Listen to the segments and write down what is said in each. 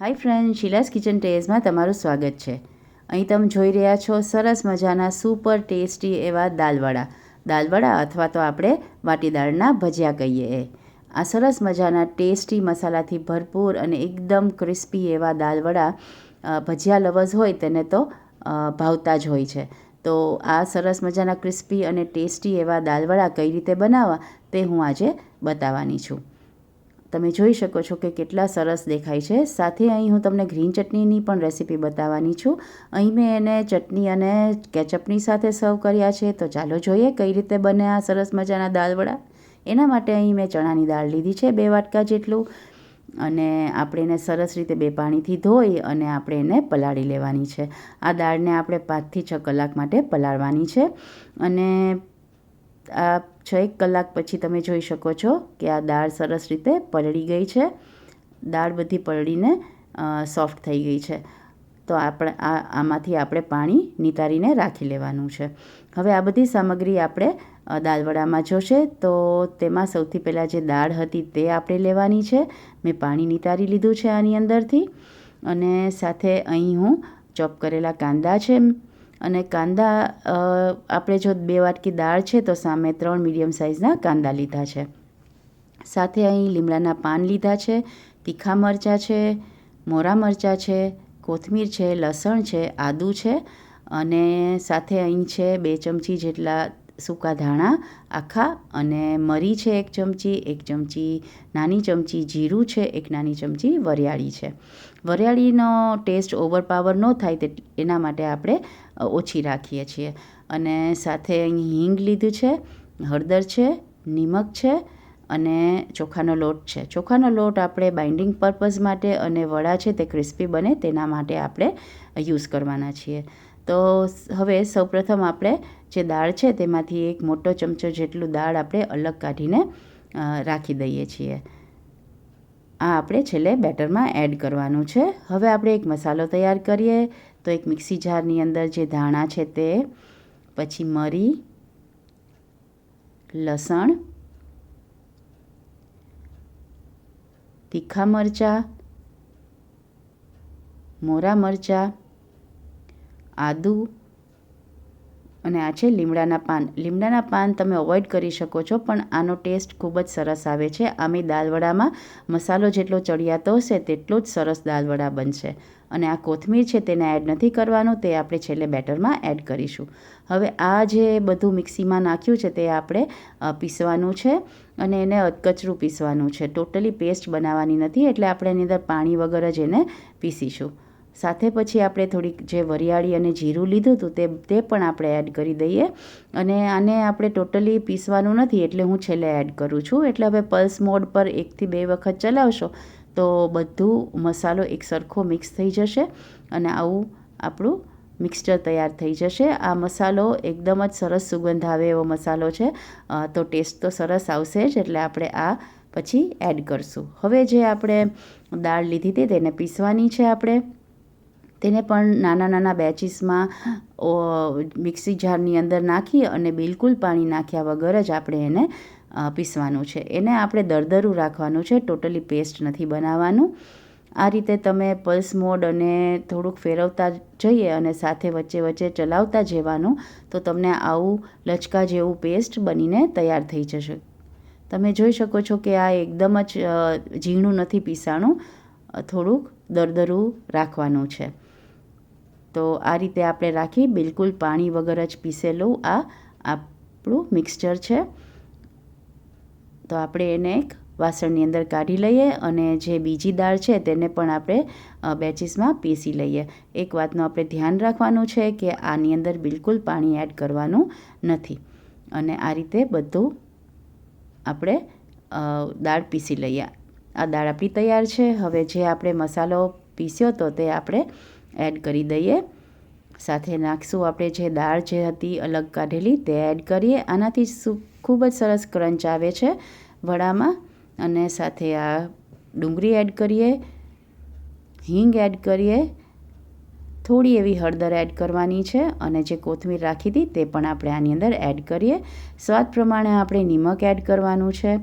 હાય friend, શિલાસ kitchen ટેઝમાં તમારું સ્વાગત છે. અહીં તમે જોઈ રહ્યા છો સરસ મજાના સુપર ટેસ્ટી એવા દાલવડા. દાલવડા અથવા તો આપણે વાટીદાળના ભજીયા કહીએ. એ આ સરસ મજાના ટેસ્ટી મસાલાથી ભરપૂર અને એકદમ ક્રિસ્પી એવા દાલવડા ભજીયા લવર્સ હોય તેને તો ભાવતા જ હોય છે. તો આ સરસ મજાના ક્રિસ્પી અને ટેસ્ટી એવા દાલવડા કઈ રીતે બનાવવા તે હું આજે બતાવવાની છું. તમે જોઈ શકો છો કે કેટલા સરસ દેખાય છે. સાથે અહીં હું તમને ગ્રીન ચટણીની પણ રેસીપી બતાવવાની છું. અહીં મેં એને ચટણી અને કેચઅપની સાથે સર્વ કર્યા છે. તો ચાલો જોઈએ કઈ રીતે બને આ સરસ મજાના દાળવડા. એના માટે અહીં મેં ચણાની દાળ લીધી છે બે વાટકા જેટલું. અને આપણે એને સરસ રીતે બે પાણીથી ધોઈ અને આપણે એને પલાળી લેવાની છે. આ દાળને આપણે પાંચથી છ કલાક માટે પલાળવાની છે. અને આ છ એક કલાક પછી તમે જોઈ શકો છો કે આ દાળ સરસ રીતે પલળી ગઈ છે. દાળ બધી પલળીને સોફ્ટ થઈ ગઈ છે. તો આપણે આ, આમાંથી આપણે પાણી નિતારીને રાખી લેવાનું છે. હવે આ બધી સામગ્રી આપણે દાળવડામાં જોશે તો તેમાં સૌથી પહેલાં જે દાળ હતી તે આપણે લેવાની છે. મેં પાણી નિતારી લીધું છે આની અંદરથી. અને સાથે અહીં હું ચોપ કરેલા કાંદા છે અને કાંદા આપણે જો બે વાટકી દાળ છે તો સામે ત્રણ મીડિયમ સાઇઝના કાંદા લીધા છે. સાથે અહીં લીમડાના પાન લીધા છે, તીખા મરચાં છે, મોરા મરચાં છે, કોથમીર છે, લસણ છે, આદું છે અને સાથે અહીં છે બે ચમચી જેટલા સૂકા ધાણા આખા અને મરી છે એક ચમચી એક ચમચી નાની ચમચી જીરું છે, એક નાની ચમચી વરિયાળી છે. વરિયાળીનો ટેસ્ટ ઓવરપાવર ન થાય તે એના માટે આપણે ઓછી રાખીએ છીએ. અને સાથે અહીં હિંગ લીધું છે, હળદર છે, નિમક છે અને ચોખાનો લોટ છે. ચોખાનો લોટ આપણે બાઇન્ડિંગ પર્પઝ માટે અને વડા છે તે ક્રિસ્પી બને તેના માટે આપણે યુઝ કરવાના છીએ. તો હવે સૌપ્રથમ આપણે જે દાળ છે તેમાંથી એક મોટો ચમચો જેટલું દાળ આપણે અલગ કાઢીને રાખી દઈએ છીએ. આ આપણે છેલ્લે બેટરમાં એડ કરવાનું છે. હવે આપણે એક મસાલો તૈયાર કરીએ. તો એક મિક્સી જારની અંદર જે ધાણા છે તે, પછી મરી, લસણ, તીખા મરચાં, મોરા મરચાં, આદું અને આ છે લીમડાના પાન. લીમડાના પાન તમે અવોઇડ કરી શકો છો, પણ આનો ટેસ્ટ ખૂબ જ સરસ આવે છે. આમે દાલવડામાં મસાલો જેટલો ચડિયાતો હશે તેટલો જ સરસ દાલવડા બનશે. અને આ કોથમીર છે તેને એડ નથી કરવાનું, તે આપણે છેલ્લે બેટરમાં એડ કરીશું. હવે આ જે બધું મિક્સીમાં નાખ્યું છે તે આપણે પીસવાનું છે અને એને અધકચરું પીસવાનું છે. ટોટલી પેસ્ટ બનાવવાની નથી, એટલે આપણે એની અંદર પાણી વગર જ એને પીસીશું. સાથે પછી આપણે થોડીક જે વરિયાળી અને જીરું લીધું હતું તે તે પણ આપણે એડ કરી દઈએ. અને આને આપણે ટોટલી પીસવાનું નથી એટલે હું છેલ્લે એડ કરું છું. એટલે હવે પલ્સ મોડ પર એકથી બે વખત ચલાવશો તો બધું મસાલો એક સરખો મિક્સ થઈ જશે અને આવું આપણું મિક્સચર તૈયાર થઈ જશે. આ મસાલો એકદમ જ સરસ સુગંધ આવે એવો મસાલો છે. તો ટેસ્ટ તો સરસ આવશે જ એટલે આપણે આ પછી એડ કરશું. હવે જે આપણે દાળ લીધી હતી તેને પીસવાની છે આપણે. તેને પણ નાના નાના બેચીસમાં મિક્સી જારની અંદર નાખી અને બિલકુલ પાણી નાખ્યા વગર જ આપણે એને પીસવાનું છે. એને આપણે દરદરું રાખવાનું છે, ટોટલી પેસ્ટ નથી બનાવવાનું. આ રીતે તમે પલ્સ મોડ અને થોડુંક ફેરવતા જઈએ અને સાથે વચ્ચે વચ્ચે ચલાવતા જવાનું, તો તમને આવું લચકા જેવું પેસ્ટ બનીને તૈયાર થઈ જશે. તમે જોઈ શકો છો કે આ એકદમ જ ઝીણું નથી પીસાણું. થોડુંક દરદરું રાખવાનું છે. તો આ રીતે આપણે રાખી બિલકુલ પાણી વગર જ પીસેલું આ આપણું મિક્સચર છે. તો આપણે એને એક વાસણની અંદર કાઢી લઈએ અને જે બીજી દાળ છે તેને પણ આપણે બેચીસમાં પીસી લઈએ. એક વાતનું આપણે ધ્યાન રાખવાનું છે કે આની અંદર બિલકુલ પાણી એડ કરવાનું નથી. અને આ રીતે બધું આપણે દાળ પીસી લઈએ. આ દાળ આપણી તૈયાર છે. હવે જે આપણે મસાલો પીસ્યો તો તે આપણે એડ કરી દઈએ. સાથે નાખશું આપણે જે દાળ જે હતી અલગ કાઢેલી તે એડ કરીએ. આનાથી ખૂબ જ સરસ ક્રંચ આવે છે વડામાં. અને સાથે આ ડુંગળી એડ કરીએ, હિંગ એડ કરીએ. થોડી એવી હળદર એડ કરવાની છે અને જે કોથમીર રાખી હતી તે પણ આપણે આની અંદર એડ કરીએ. સ્વાદ પ્રમાણે આપણે નિમક એડ કરવાનું છે.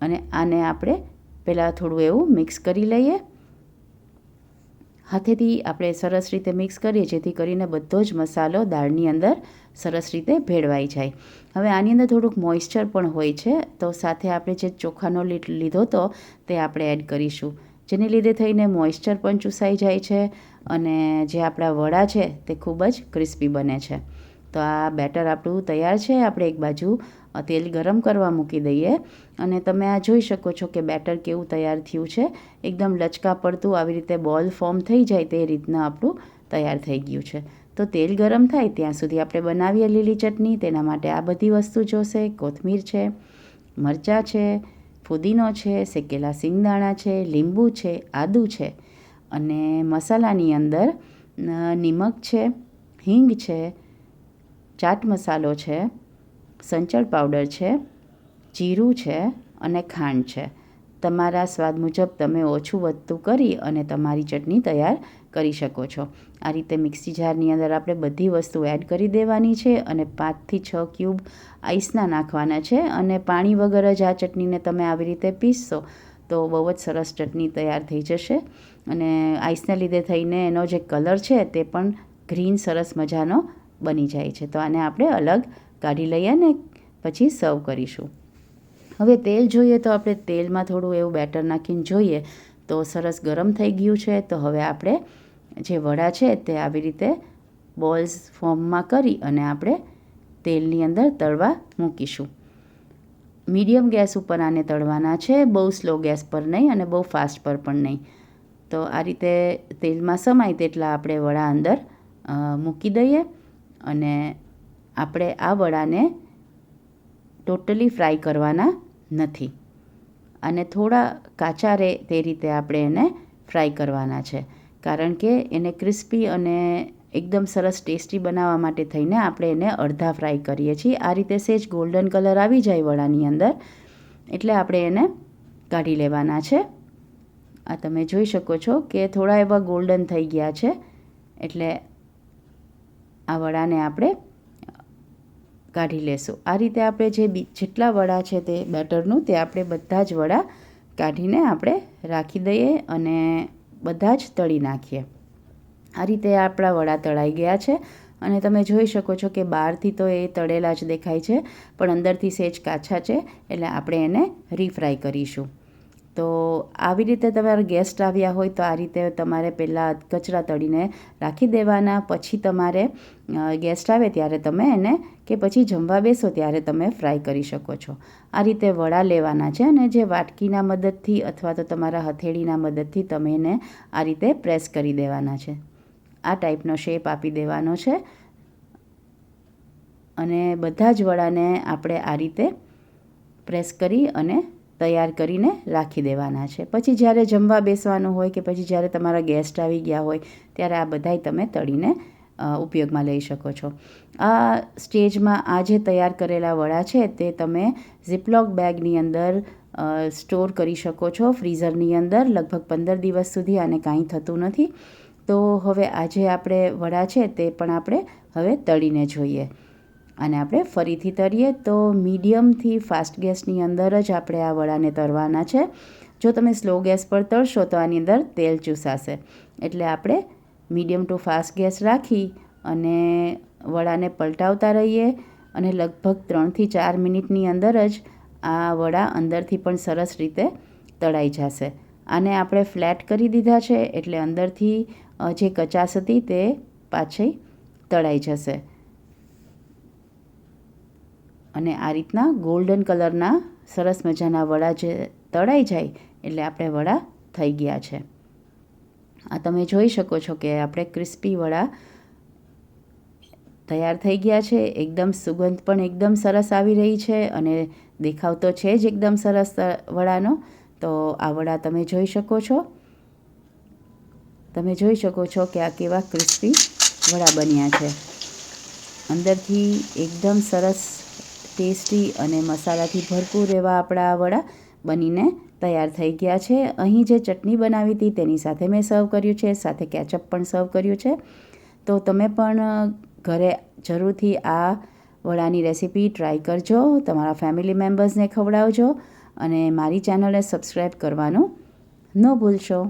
અને આને આપણે પહેલાં થોડું એવું મિક્સ કરી લઈએ. હાથેથી આપણે સરસ રીતે મિક્સ કરીએ, જેથી કરીને બધો જ મસાલો દાળની અંદર સરસ રીતે ભેળવાઈ જાય. હવે આની અંદર થોડુંક મોઇશ્ચર પણ હોય છે, તો સાથે આપણે જે ચોખાનો લીધો તો તે આપણે એડ કરીશું. જેને લીધે થઈને મોઇશ્ચર પણ ચૂસાઈ જાય છે અને જે આપણા વડા છે તે ખૂબ જ ક્રિસ્પી બને છે. તો આ બેટર આપણું તૈયાર છે. આપણે એક બાજુ તેલ ગરમ કરવા મૂકી દઈએ અને તમે આ જોઈ શકો છો કે બેટર કેવું તૈયાર થયું છે. એકદમ લચકા પડતું આવી રીતે બોલ ફોર્મ થઈ જાય તે રીતના આપણું તૈયાર થઈ ગયું છે. તો તેલ ગરમ થાય ત્યાં સુધી આપણે બનાવીએ લીલી ચટણી. તેના માટે આ બધી વસ્તુ જોશે. કોથમીર છે, મરચાં છે, ફુદીનો છે, શેકેલા સિંગદાણા છે, લીંબુ છે, આદુ છે. અને મસાલાની અંદર નિમક છે, હિંગ છે ચાટ મસાલો છે, સંચળ પાવડર છે, જીરું છે અને ખાંડ છે. તમારા સ્વાદ મુજબ તમે ઓછું વધતું કરી અને તમારી ચટણી તૈયાર કરી શકો છો. આ રીતે મિક્સી જારની અંદર આપણે બધી વસ્તુ એડ કરી દેવાની છે અને પાંચથી છ ક્યુબ આઈસના નાખવાના છે અને પાણી વગર જ આ ચટણીને તમે આવી રીતે પીસશો તો બહુ જ સરસ ચટણી તૈયાર થઈ જશે. અને આઈસના લીધે થઈને એનો જે કલર છે તે પણ ગ્રીન સરસ મજાનો બની જાય છે. તો આને આપણે અલગ કાઢી લઈએ ને પછી સર્વ કરીશું. હવે તેલ જોઈએ તો આપણે તેલમાં થોડું એવું બેટર નાખીને જોઈએ તો સરસ ગરમ થઈ ગયું છે. તો હવે આપણે જે વડા છે તે આવી રીતે બોલ્સ ફોર્મમાં કરી અને આપણે તેલની અંદર તળવા મૂકીશું. મીડિયમ ગેસ ઉપર આને તળવાના છે, બહુ સ્લો ગેસ પર નહીં અને બહુ ફાસ્ટ પર પણ નહીં. તો આ રીતે તેલમાં સમાય તેટલા આપણે વડા અંદર મૂકી દઈએ. અને આપણે આ વડાને ટોટલી ફ્રાય કરવાના નથી. અને થોડા કાચા રહે તે રીતે આપણે એને ફ્રાય કરવાના છે. કારણ કે એને ક્રિસ્પી અને એકદમ સરસ ટેસ્ટી બનાવવા માટે થઈને આપણે એને અડધા ફ્રાય કરીએ છીએ. આ રીતે સેજ ગોલ્ડન કલર આવી જાય વડાની અંદર, એટલે આપણે એને કાઢી લેવાના છે. આ તમે જોઈ શકો છો કે થોડા એવા ગોલ્ડન થઈ ગયા છે, એટલે આ વડાને આપણે કાઢી લેશું. આ રીતે આપણે જે જેટલા વડા છે તે બેટરનું તે આપણે બધા જ વડા કાઢીને આપણે રાખી દઈએ અને બધા જ તળી નાખીએ. આ રીતે આપણા વડા તળાઈ ગયા છે અને તમે જોઈ શકો છો કે બહારથી તો એ તળેલા જ દેખાય છે, પણ અંદરથી સેજ કાચા છે એટલે આપણે એને રીફ્રાય કરીશું. તો આવી રીતે તમારા ગેસ્ટ આવ્યા હોય તો આ રીતે તમારે પહેલાં કચરા તળીને રાખી દેવાના. પછી તમારે ગેસ્ટ આવે ત્યારે તમે એને કે પછી જમવા બેસો ત્યારે તમે ફ્રાય કરી શકો છો. આ રીતે વડા લેવાના છે અને જે વાટકીના મદદથી અથવા તો તમારા હથેળીના મદદથી તમે એને આ રીતે પ્રેસ કરી દેવાના છે. આ ટાઈપનો શેપ આપી દેવાનો છે. અને બધા જ વડાને આપણે આ રીતે પ્રેસ કરી અને તૈયાર કરીને રાખી દેવાના છે. પછી જ્યારે જમવા બેસવાનું હોય કે પછી જ્યારે તમારા ગેસ્ટ આવી ગયા હોય, ત્યારે આ બધાય તમે તળીને ઉપયોગમાં લઈ શકો છો. આ સ્ટેજમાં આજે તૈયાર કરેલા વડા છે, તે તમે ઝીપલોક બેગની અંદર સ્ટોર કરી શકો છો, ફ્રીઝરની અંદર લગભગ પંદર દિવસ સુધી આને કાંઈ થતું નથી. તો હવે આજે આપણે વડા છે, તે પણ આપણે હવે તળીને જોઈએ. અને આપણે ફરીથી તરીએ તો મીડિયમથી ફાસ્ટ ગેસની અંદર જ આપણે આ વડાને તરવાના છે. જો તમે સ્લો ગેસ પર તળશો તો આની અંદર તેલ ચૂસાશે. એટલે આપણે મીડિયમ ટુ ફાસ્ટ ગેસ રાખી અને વડાને પલટાવતા રહીએ અને લગભગ ત્રણથી ચાર મિનિટની અંદર જ આ વડા અંદરથી પણ સરસ રીતે તળાઈ જશે. આને આપણે ફ્લેટ કરી દીધા છે એટલે અંદરથી જે કચાશ હતી તે પાછી તળાઈ જશે. અને આ રીતના ગોલ્ડન કલરના સરસ મજાના વડા જે તળાઈ જાય એટલે આપણે વડા થઈ ગયા છે. આ તમે જોઈ શકો છો કે આપણે ક્રિસ્પી વડા તૈયાર થઈ ગયા છે. એકદમ સુગંધ પણ એકદમ સરસ આવી રહી છે અને દેખાવ તો છે જ એકદમ સરસ વડાનો. તો આ વડા તમે જોઈ શકો છો. તમે જોઈ શકો છો કે આ કેવા ક્રિસ્પી વડા બન્યા છે. અંદરથી એકદમ સરસ ટેસ્ટી અને મસાલાથી ભરપૂર એવા આપણા વડા બનીને તૈયાર થઈ ગયા છે. અહીં જે ચટણી બનાવી હતી તેની સાથે મેં સર્વ કર્યું છે, સાથે કેચઅપ પણ સર્વ કર્યું છે. તો તમે પણ ઘરે જરૂરથી આ વડાની રેસીપી ટ્રાય કરજો, તમારા ફેમિલી મેમ્બર્સને ખવડાવજો અને મારી ચેનલને સબસ્ક્રાઈબ કરવાનું ન ભૂલશો.